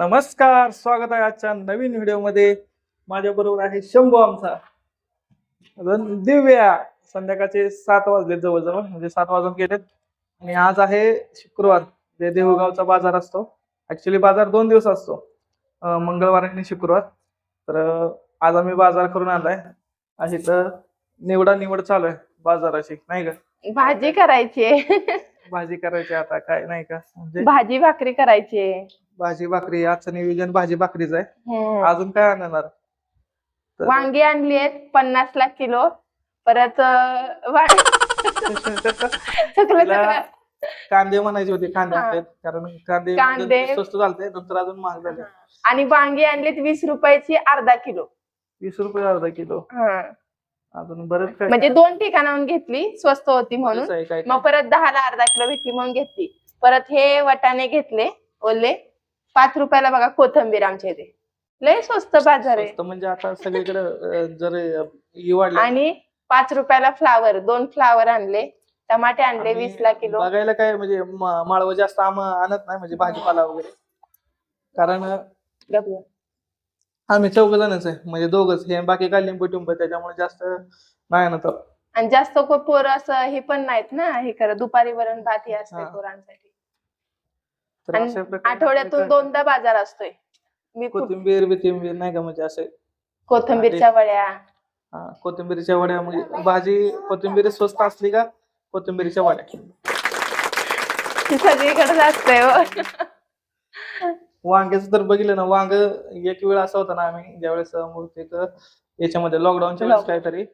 नमस्कार स्वागत आहे आजच्या नवीन व्हिडिओमध्ये. माझ्या बरोबर आहे शंभू आमचा. अजून दिव्या संध्याकाळचे सात वाजले जवळजवळ म्हणजे सात वाजून गेलेत. आणि आज आहे शुक्रवार जे देऊळगावचा बाजार असतो. ऍक्च्युली बाजार दोन दिवस असतो. मंगळवार आणि शुक्रवार. तर आज आम्ही बाजार करून आलाय. आणि तर निवडा निवड चालू आहे बाजाराची नाही का? भाजी करायची भाजी करायची आता काय नाही का? म्हणजे भाजी भाकरी करायची. भाजी भाकरी आजचं नियोजन भाजी भाकरीच आहे. हम्म. अजून काय आणणार? तर- वांगी आणली आहेत पन्नास लाख किलो. परत अं, वा- चुकलं तिला चुकलं कांदे म्हणायचे होते कांदे हा. आणलेत. कारण कांदे कांदे. म्हणजे स्वस्त झालते नंतर अजून महाग झाले. आणि वांगी आणलीत वीस रुपयाची अर्धा किलो. वीस रुपये अर्धा किलो. हा. अजून बरेच काय म्हणजे दोन ठिकाणाहून घेतली स्वस्त होती म्हणून. बरेच आहे काय मग परत दहाला अर्धा किलो भेटली म्हणून घेतली. परत हे वटाणे घेतले ओले. पाच रुपयाला बघा कोथंबीर आमच्या इथे. लय स्वस्त बाजार आहे. स्वस्त म्हणजे आता सगळीकडे अं, जर ही वाढली. आणि पाच रुपयाला फ्लावर दोन फ्लावर आणले. टमाटे आणले आणि वीस ला किलो. बघायला काय म्हणजे म- माळवं जास्त आम आणत नाही म्हणजे भाजीपाला वगैरे. कारण अं. आम्ही चौघ जणच आहे. म्हणजे दोघच. हे बाकी काय लिंबू टिंबू त्याच्यामुळे जास्त नाही आणत आणि जास्त को पोर असं हे पण नाहीत ना? हे करत दुपारी वरण भात हे असते हा. पोरांसाठी. तर आणि अशा प्रकारे आठवड्यातून दोनदा बाजार असतोय. मी कुठ- कोथिंबीर बिथिंबीर नाही का म्हणजे असे? कोथिंबीरच्या वड्या. हा, कोथिंबीरीच्या वड्या म्हणजे भाजी कोथिंबीर स्वस्त असली का? कोथिंबीरीच्या वड्या. ती सगळीकडेच असते हो. वांग्याचं तर बघितलं ना वांग एक वेळ असा होता ना आम्ही ज्यावेळेस मूर्तीक याच्यामध्ये लॉकडाऊनच्या वेळेस. काहीतरी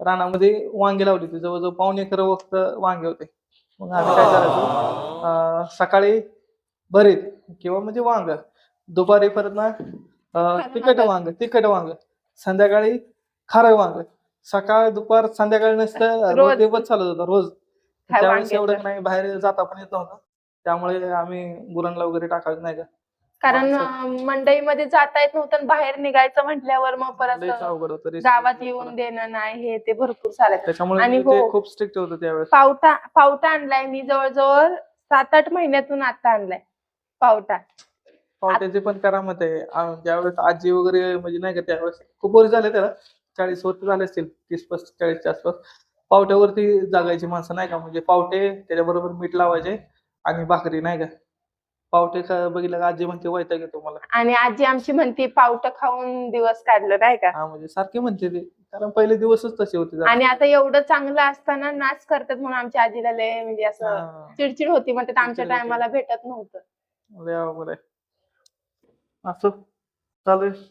रानामध्ये वांगे लावली होती. जवळजवळ पाऊण एकर वक्त वांगे होते. मग आम्ही काय करायचो? अं, सकाळी भरीत किंवा म्हणजे वांग. दुपारी परत ना अं, तिखट वांग. तिखट वांग. संध्याकाळी खारं वांग. सकाळ दुपार संध्याकाळी नसतं रोज. पण चालत होतं रोज. काय त्यावेळेस? एवढं नाही बाहेर जाता पण येत नव्हतं. त्यामुळे आम्ही गुरांना वगैरे टाकायचं नाही का. कारण मंडईमध्ये जाता येत नव्हतं आणि बाहेर निघायचं म्हटल्यावर मग परत अवघड होतं risk गावात होतं. येऊन. देणं नाही हे ते भरपूर चालत त्याच्यामुळे आणि ते हो. खूप स्ट्रिक्ट होतं त्यावेळेस. पावटा पावटा आणलाय मी जवळजवळ सात आठ महिन्यातून आता आणलाय पावटा. पावट्याची पण करामत आहे. आ- ज्यावेळेस आजी वगैरे म्हणजे नाही का त्यावेळेस खूप वर्ष झाले त्याला. चाळीस वर्ष झाले असतील तीस पस्तीस चाळीसच्या आसपास पावट्यावरती जागायची माणसं नाही का म्हणजे पावटे त्याच्याबरोबर मीठ लावायचे आणि भाकरी नाही का. पावटे बघितलं का? आजी म्हणते वैताग येतो मला. आणि आजी आमची म्हणते पावट खाऊन दिवस काढलं नाही का? हा म्हणजे सारखे म्हणते ते. कारण पहिले दिवसच तसे होते जरा. आणि आता एवढं चांगलं असताना नाच करतात म्हणून आमच्या आजीला लय म्हणजे असं हा, चिडचिड होती. म्हणतात आमच्या चिडचिड होते. टायमाला भेटत नव्हतं. लय अवघड आहे असं. चालू आहे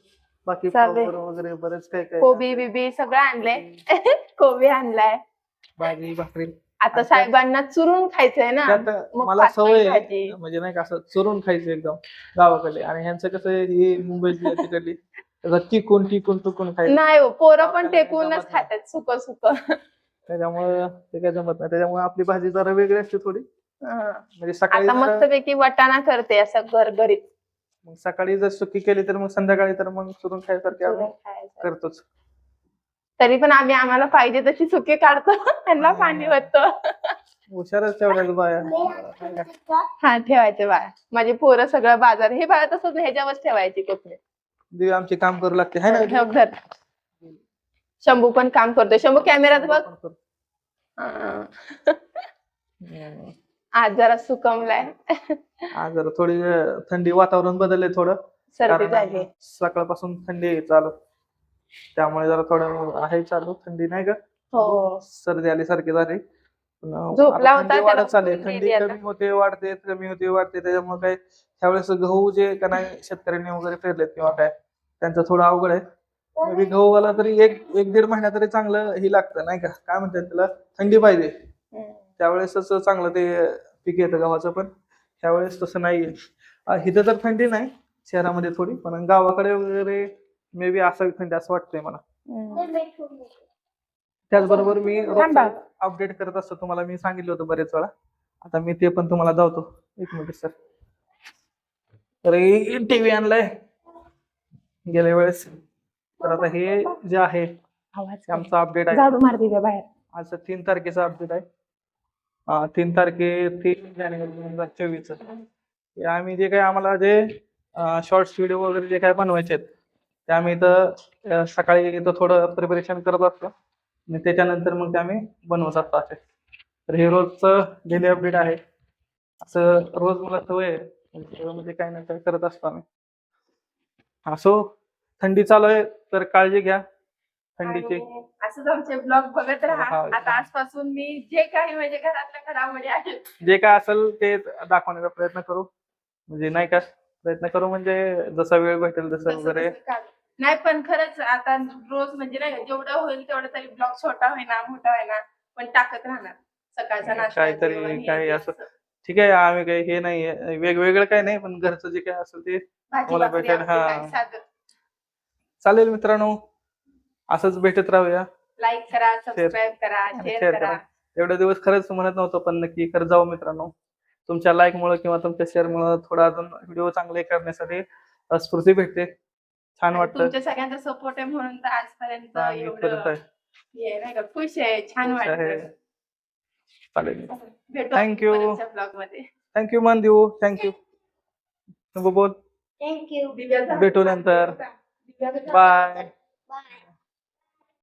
बाकी चालू आहे. फ्लावर वगैरे बरेच काय काय कोबी बिबी सगळं आणलंय. कोबी. आणलाय. भाजी भाकरी. आता साहेबांना चुरून खायचंय ना. मला सवय. म्हणजे नाही का असं चुरून खायचं एकदम गावाकडे आणि ह्यांचं कसं ही मुंबईतली तिकडली टिकून टिकून टुकून खायचं? नाही हो पोरं पण टेकूनच. खातात सुक सुक. त्याच्यामुळे ते काय जमत नाही. त्याच्यामुळे आपली भाजी जरा वेगळी असते थोडी. म्हणजे सकाळी मस्तपैकी वटाणा करते असं घरघरीत मग सकाळी जर सुकी केली तर मग संध्याकाळी तर मग चुरून खायसारखी. करतोच. तरी पण आम्ही आम्हाला पाहिजे तशी सुकी काढतो. त्यांना पाणी होतं. हुशारच बाया. हा ठेवायचे बाळा माझे पोरं सगळं बाजार हे बाळा तसंच ह्याच्यावर ठेवायची कोथमीर दिवे आमचे काम करू लागते हाय ना? ठेव धर. शंभू पण काम करतोय. शंभू कॅमेरात बघ. आज जरा सुकमलाय. आज जरा थोडी थंडी वातावरण बदलले थोडं. सर्दी झाली सकाळपासून थंडी चालू. त्यामुळे जरा थोडं आहे चालू थंडी नाही का? हो. सर्दी आली सारखी झाली झोपला होता, वाढत चालली. थंडी. कमी होते वाढते कमी होते वाढते. त्याच्यामुळे काय त्यावेळेस गहू जे का नाही शेतकऱ्यांनी वगैरे पेरलेत किंवा काय त्यांचं थोडं अवघड आहे. मे बी गहूला तरी एक एक दीड महिना तरी चांगलं हे लागतं नाही का? काय म्हणतात त्याला? थंडी पाहिजे. हम्म. त्यावेळेसच चांगलं ते पीक येतं गव्हाचं पण. त्यावेळेस तसं नाहीये. अं, इथं तर थंडी नाही शहरामध्ये थोडी पण गावाकडे वगैरे मे बी असावी थंडी असं वाटतंय मला. त्याचबरोबर मी थांबा. अपडेट करत असतो. तुम्हाला मी सांगितलं होतं बरेच वेळा. आता मी ते पण तुम्हाला दावतो. एक मिनिट सर तर टीव्ही आणलाय. गेल्या वेळेस. तर आता हे जे आहे आवाज आमचं अपडेट आहे. झाडू बाहेर. आज तीन तारखेचा अपडेट आहे. अं, तीन तारखे तीन जानेवारी दोन हजार चोवीस आम्ही जे काही आम्हाला जे शॉर्ट्स व्हिडिओ वगैरे जे काय बनवायचे आहेत ते आम्ही इथं सकाळी इथं थोडं प्रिपरेशन करत असतो. आणि त्याच्यानंतर मग ते आम्ही बनवत असतो असे. तर हे रोजचं डेली अपडेट आहे. असं रोज मला सवय आहे. म्हणजे काही ना काही करत असतो आम्ही. असो थंडी चालू आहे तर काळजी घ्या. थंडीची. असंच आमचे ब्लॉग बघत राहा. हा. आता आजपासून मी जे काही म्हणजे घरातल्या घडामोडी आहेत. जे काय असेल ते दाखवण्याचा प्रयत्न करू. म्हणजे नाही का प्रयत्न करू म्हणजे जसा वेळ भेटेल तसं वगैरे. नाही पण खरंच आता रोज म्हणजे नाही का, जेवढं होईल तेवढं तरी ब्लॉग छोटा होईना मोठा होईना पण टाकत राहणार सकाळचा नाश्ता काहीतरी जेवण, हे काही ते असं. ठीक आहे आम्ही काही हे नाही वेगवेगळं काही नाही पण घरचं जे काय असेल ते भाजी मला भाकरी भेटेल, हा. काय साधं. चालेल मित्रांनो असंच भेटत राहूया लाईक करा सबस्क्राईब करा आणि शेअर करा करा. एवढे दिवस खरंच म्हणत नव्हतो पण नक्की खरं जाऊ मित्रांनो तुमच्या लाईक मुळे किंवा तुमच्या शेअर मुळे थोडा अजून व्हिडिओ चांगले करण्यासाठी अ, स्फूर्ती भेटते छान वाटतं. तुमच्या सगळ्यांचा सपोर्ट आहे म्हणून तर आजपर्यंत हा, एवढं इथपर्यंत आहे. हे नाही का खुश आहे छान खुश आहे. वाटतं. चालेल. भेटू Thank you. ब्लॉगमध्ये थँक्यू मान देऊ थँक्यू बोल थँक्यू दिव्या भेटू नंतर. Bye bye